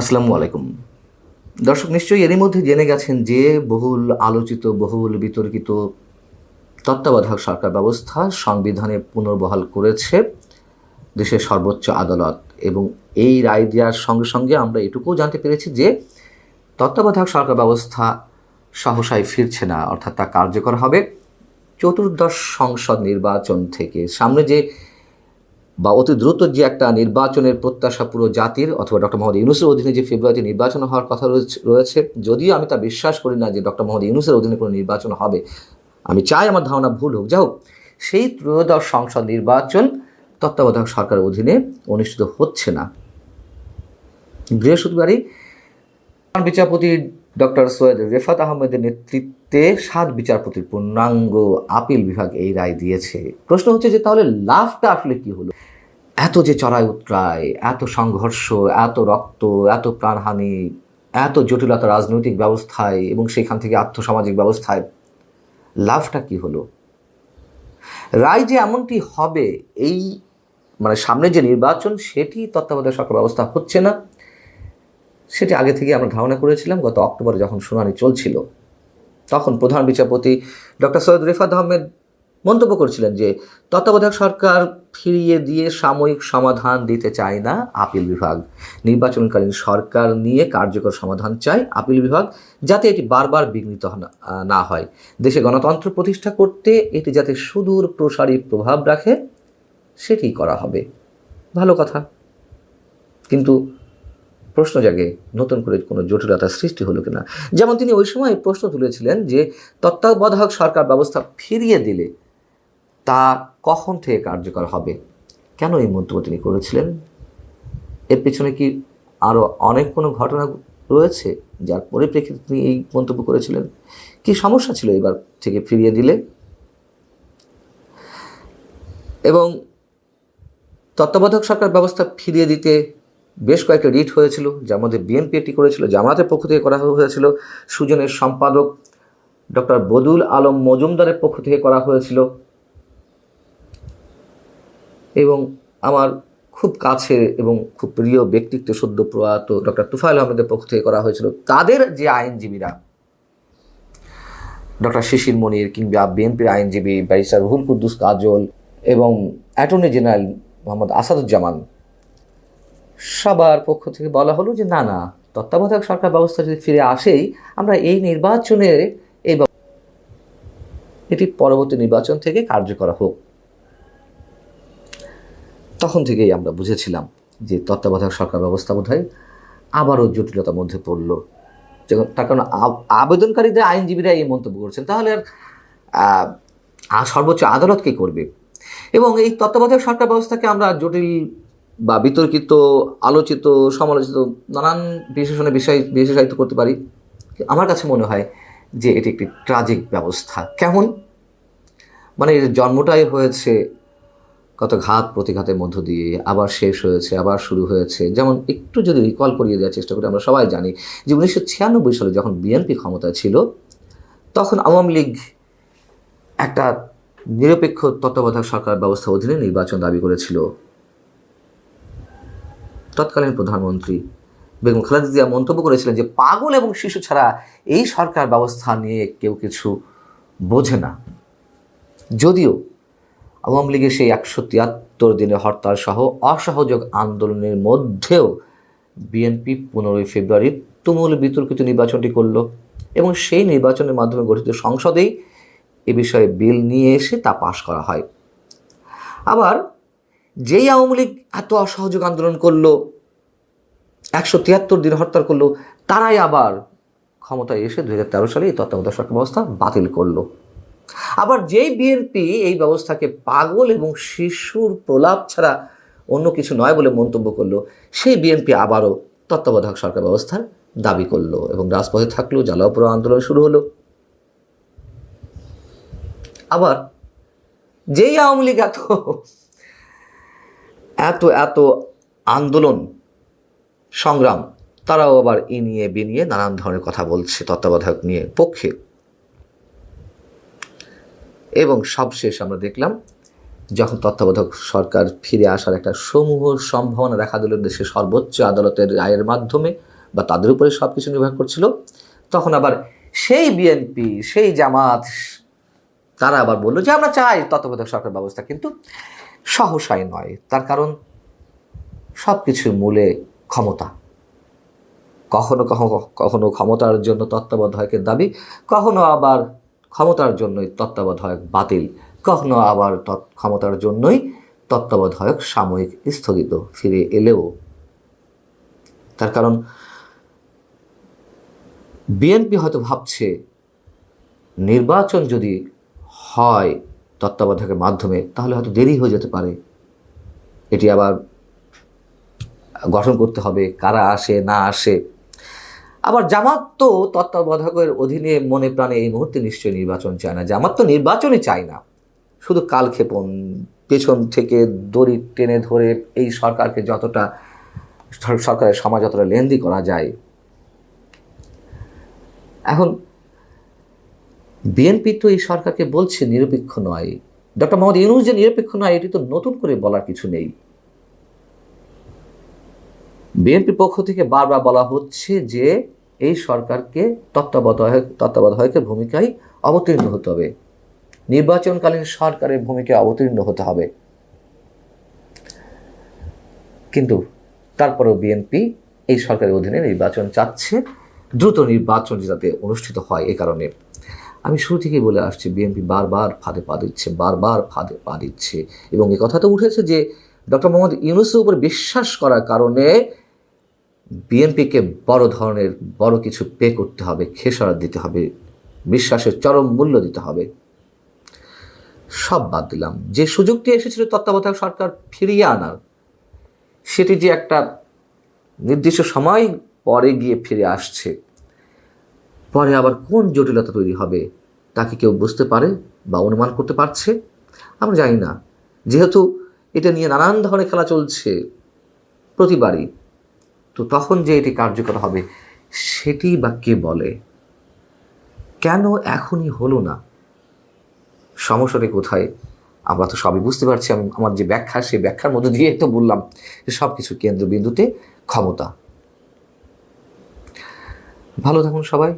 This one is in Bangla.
আসসালামু আলাইকুম। দর্শক, নিশ্চয়ই এরই মধ্যে জেনে গেছেন যে বহুল আলোচিত, বহুল বিতর্কিত তত্ত্বাবধায়ক সরকার ব্যবস্থা সংবিধানে পুনর্বহাল করেছে দেশের সর্বোচ্চ আদালত এবং এই রায় দেওয়ার সঙ্গে সঙ্গে আমরা এটুকুও জানতে পেরেছি যে তত্ত্বাবধায়ক সরকার ব্যবস্থা সহসায় ফিরছে না, অর্থাৎ তা কার্যকর হবে। চতুর্দশ সংসদ নির্বাচন থেকে সামনে যে বা অতি দ্রুত যে একটা নির্বাচনের প্রত্যাশা পুরো জাতির অথবা ডক্টর মোহাম্মদ ইউনুসের অধীনে যে ফেব্রুয়ারিতে নির্বাচন হওয়ার কথা রয়েছে- যদিও আমি তা বিশ্বাস করি না যে ডক্টর মোহাম্মদ ইউনুসের অধীনে কোনো নির্বাচন হবে। আমি চাই আমার ধারণা ভুল হোক। যাই হোক, সেই ত্রয়োদশ সংসদ নির্বাচন তত্ত্বাবধায়ক সরকারের অধীনে অনুষ্ঠিত হচ্ছে না। বৃহস্পতিবারই বিচারপতি ডক্টর সৈয়দ রেফাত আহমেদের নেতৃত্বে সাত বিচারপতির পূর্ণাঙ্গ আপিল বিভাগ এই রায় দিয়েছে। প্রশ্ন হচ্ছে যে তাহলে লাভটা আসলে কি হলো? এত যে চড়াই উতরায় এত সংঘর্ষ, এত রক্ত, এত প্রাণহানি, এত জটিলতা রাজনৈতিক ব্যবস্থায় এবং সেখান থেকে আর্থসামাজিক ব্যবস্থায়, লাভটা কি হলো? রায় যে এমনটি হবে, এই মানে সামনে যে নির্বাচন, সেটি তত্ত্বাবধায়ক সরকার ব্যবস্থা হচ্ছে না। সেটি আগে থেকে আমরা ধারণা করেছিলাম, গত অক্টোবরে যখন শুনানি চলছিল, তখন প্রধান বিচারপতি ডক্টর সৈয়দ রেফাত আহমেদ মন্তব্য করেছিলেন যে, তত্ত্বাবধায়ক সরকার ফিরিয়ে দিয়ে সাময়িক সমাধান দিতে চায় না আপিল বিভাগ। নির্বাচনকালীন সরকার নিয়ে কার্যকর সমাধান চায় আপিল বিভাগ, যাতে এটি বারবার বিঘ্নিত না- হয়। দেশে গণতন্ত্র প্রতিষ্ঠা করতে এটি যাতে সুদূর প্রসারী প্রভাব রাখে সেটি করা হবে। ভালো কথা। কিন্তু প্রশ্ন জাগে, নতুন করে কোনো জটিলতার সৃষ্টি হলো কিনা? যেমন তিনি ওই সময় প্রশ্ন তুলেছিলেন যে, তত্ত্বাবধায়ক সরকার ব্যবস্থা ফিরিয়ে দিলে তা কখন থেকে কার্যকর হবে? কেন এই মন্তব্য তিনি করেছিলেন? এর পেছনে কি আরও অনেক কোনো ঘটনা রয়েছে যার পরিপ্রেক্ষিতে তিনি এই মন্তব্য করেছিলেন? কি সমস্যা ছিল এবার থেকে ফিরিয়ে দিলে? এবং তত্ত্বাবধায়ক সরকার ব্যবস্থা ফিরিয়ে দিতে বেশ কয়েকটা রিট হয়েছিল, যার মধ্যে বিএনপি একটি করেছিল, জামাতের পক্ষ থেকে করা হয়েছিল, সুজনের সম্পাদক ডক্টর বদুল আলম মজুমদারের পক্ষ থেকে করা হয়েছিল এবং আমার খুব কাছে এবং খুব প্রিয় ব্যক্তিত্ব সদ্য প্রয়াত ডক্টর তুফাইল আহমেদের পক্ষ থেকে করা হয়েছিল তাদের যে আইনজীবীরা, ডক্টর শিশির মনির কিংবা বিএনপির আইনজীবী ব্যারিস্টার রুহুল কুদ্দুস কাজল এবং অ্যাটর্নি জেনারেল মোহাম্মদ আসাদুজ্জামান, সবার পক্ষ থেকে বলা হলো যে না না, তত্ত্বাবধায়ক সরকার ব্যবস্থা যদি ফিরে আসেই আমরা এই নির্বাচনের এই এটি পরবর্তী নির্বাচন থেকে কার্যকর হোক। তখন থেকেই আমরা বুঝেছিলাম যে তত্ত্বাবধায়ক সরকার ব্যবস্থা বোধ হয় আবারও জটিলতার মধ্যে পড়ল। যখন তার কারণ আবেদনকারীদের আইনজীবীরা এই মন্তব্য করছেন, তাহলে আর সর্বোচ্চ আদালত কে করবে? এবং এই তত্ত্বাবধায়ক সরকার ব্যবস্থাকে আমরা জটিল বা বিতর্কিত, আলোচিত, সমালোচিত, নানান বিশেষণে বিষয়, বিশেষায়িত করতে পারি। আমার কাছে মনে হয় যে এটি একটি ট্রাজিক ব্যবস্থা। কেমন? মানে এর জন্মটাই হয়েছে কত ঘাত প্রতিঘাতের মধ্য দিয়ে আবার শেষ হয়েছে, আবার শুরু হয়েছে। যেমন একটু যদি রিকল করিয়ে দেওয়ার চেষ্টা করি, আমরা সবাই জানি যে উনিশশো ছিয়ানব্বই সালে যখন বিএনপি ক্ষমতায় ছিল, তখন আওয়ামী লীগ একটা নিরপেক্ষ তত্ত্বাবধায়ক সরকার ব্যবস্থা অধীনে নির্বাচন দাবি করেছিল। তৎকালীন প্রধানমন্ত্রী বেগম খালেদা জিয়া মন্তব্য করেছিলেন যে পাগল এবং শিশু ছাড়া এই সরকার ব্যবস্থা নিয়ে কেউ কিছু বোঝে না। যদিও আওয়ামী লীগের সেই একশো তিয়াত্তর দিনের হরতাল সহ অসহযোগ আন্দোলনের মধ্যেও বিএনপি পনেরোই ফেব্রুয়ারি তুমুল বিতর্কিত নির্বাচনটি করল এবং সেই নির্বাচনের মাধ্যমে গঠিত সংসদেই এ বিষয়ে বিল নিয়ে এসে তা পাশ করা হয়। আবার যেই আওয়ামী লীগ এত অসহযোগ আন্দোলন করল, একশো তিয়াত্তর দিন হরতাল করল, তারাই আবার ক্ষমতায় এসে দু হাজার তেরো সালে এই তত্ত্বাবধায়ক সরকার ব্যবস্থা বাতিল করল। আবার যেই বিএনপি এই ব্যবস্থাকে পাগল এবং শিশুর প্রলাপ ছাড়া অন্য কিছু নয় বলে মন্তব্য করল। সেই বিএনপি আবারও তত্ত্বাবধায়ক সরকার ব্যবস্থার দাবি করল এবং রাজপথে থাকল জ্বালাপুরো আন্দোলন শুরু হলো। আবার যেই আওয়ামী লীগ এত এত এত আন্দোলন, সংগ্রাম, তারাও আবার এ নিয়ে, বে নিয়ে নানান ধরনের কথা বলছে তত্ত্বাবধায়ক নিয়ে পক্ষে। এবং সবশেষ আমরা দেখলাম, যখন তত্ত্বাবধায়ক সরকার ফিরে আসার একটা সমূহ সম্ভাবনা দেখা দিল দেশের সর্বোচ্চ আদালতের রায়ের মাধ্যমে বা তাদের উপরে সব কিছু নির্ভর করছিল, তখন আবার সেই বিএনপি, সেই জামাত, তারা আবার বলল যে আমরা চাই তত্ত্বাবধায়ক সরকার ব্যবস্থা, কিন্তু সহসাই নয়। তার কারণ সব কিছুর মূলে ক্ষমতা। কখনো কখনো কখনো ক্ষমতার জন্য তত্ত্বাবধায়কের দাবি, কখনো আবার ক্ষমতার জন্যই তত্ত্বাবধায়ক বাতিল। কখনো আবার ক্ষমতার জন্যই তত্ত্বাবধায়ক সাময়িক স্থগিত ফিরে এলেও। তার কারণ, বিএনপি হয়তো ভাবছে, নির্বাচন যদি হয় তত্ত্বাবধায়কের মাধ্যমে, তাহলে হয়তো দেরি হয়ে যেতে পারে। এটি আবার গঠন করতে হবে, কারা আসে, না আসে। আবার জামাত তো তত্ত্বাবধায়কের অধীনে মনে প্রাণে এই মুহূর্তে নিশ্চয়ই নির্বাচন চায় না। জামাত তো নির্বাচনই চায় না। শুধু কালক্ষেপণ পেছন থেকে দড়ি টেনে ধরে এই সরকারকে যতটা, সরকারের সমাজ যতটা লেন্দি করা যায়। এখন বিএনপি তো এই সরকারকে বলছে নিরপেক্ষ নয়। ডক্টর মোহাম্মদ ইউনুস যে নিরপেক্ষ নয়, এটি তো নতুন করে বলার কিছু নেই। বিএনপির পক্ষ থেকে বারবার বলা হচ্ছে যে এই সরকারকে তত্ত্বাবধায়ক, তত্ত্বাবধায়কের ভূমিকায় অবতীর্ণ হতে হবে। নির্বাচনকালীন সরকারের ভূমিকায় অবতীর্ণ হতে হবে। কিন্তু তারপরেও বিএনপি এই সরকারের অধীনে নির্বাচন চাচ্ছে। দ্রুত নির্বাচন যাতে অনুষ্ঠিত হয় এ কারণে। আমি শুরু থেকেই বলে আসছি বিএনপি বারবার ফাঁদে পা দিচ্ছে, বারবার ফাঁদে পা দিচ্ছে। এবং এ কথা তো উঠেছে যে ডক্টর মোহাম্মদ ইউনুসের উপর বিশ্বাস করার কারণে বিএনপিকে বড় ধরনের বড় কিছু পে করতে হবে খেসারত দিতে হবে, বিশ্বাসের চরম মূল্য দিতে হবে। সব বাদ দিলাম। যে সুযোগটি এসেছিল তত্ত্বাবধায়ক সরকার ফিরিয়ে আনার, সেটি যে একটা নির্দিষ্ট সময় পরে গিয়ে ফিরে আসছে, পরে আবার কোন জটিলতা তৈরি হবে, তা কি কেউ বুঝতে পারে বা অনুমান করতে পারছে? আমরা জানি না। যেহেতু এটা নিয়ে নানান ধরনের খেলা চলছে প্রতিবারই তো তখন যে এটি কার্যকর হবে, সেটি বা কে বলে? কেন এখনই হলো না? সমস্যাটি কোথায়? আমরা তো সবই বুঝতে পারছি। আমি, আমার যে ব্যাখ্যা, সেই ব্যাখ্যার মধ্যে দিয়ে তো বললাম যে সব কিছু কেন্দ্রবিন্দুতে ক্ষমতা। ভালো থাকুন সবাই।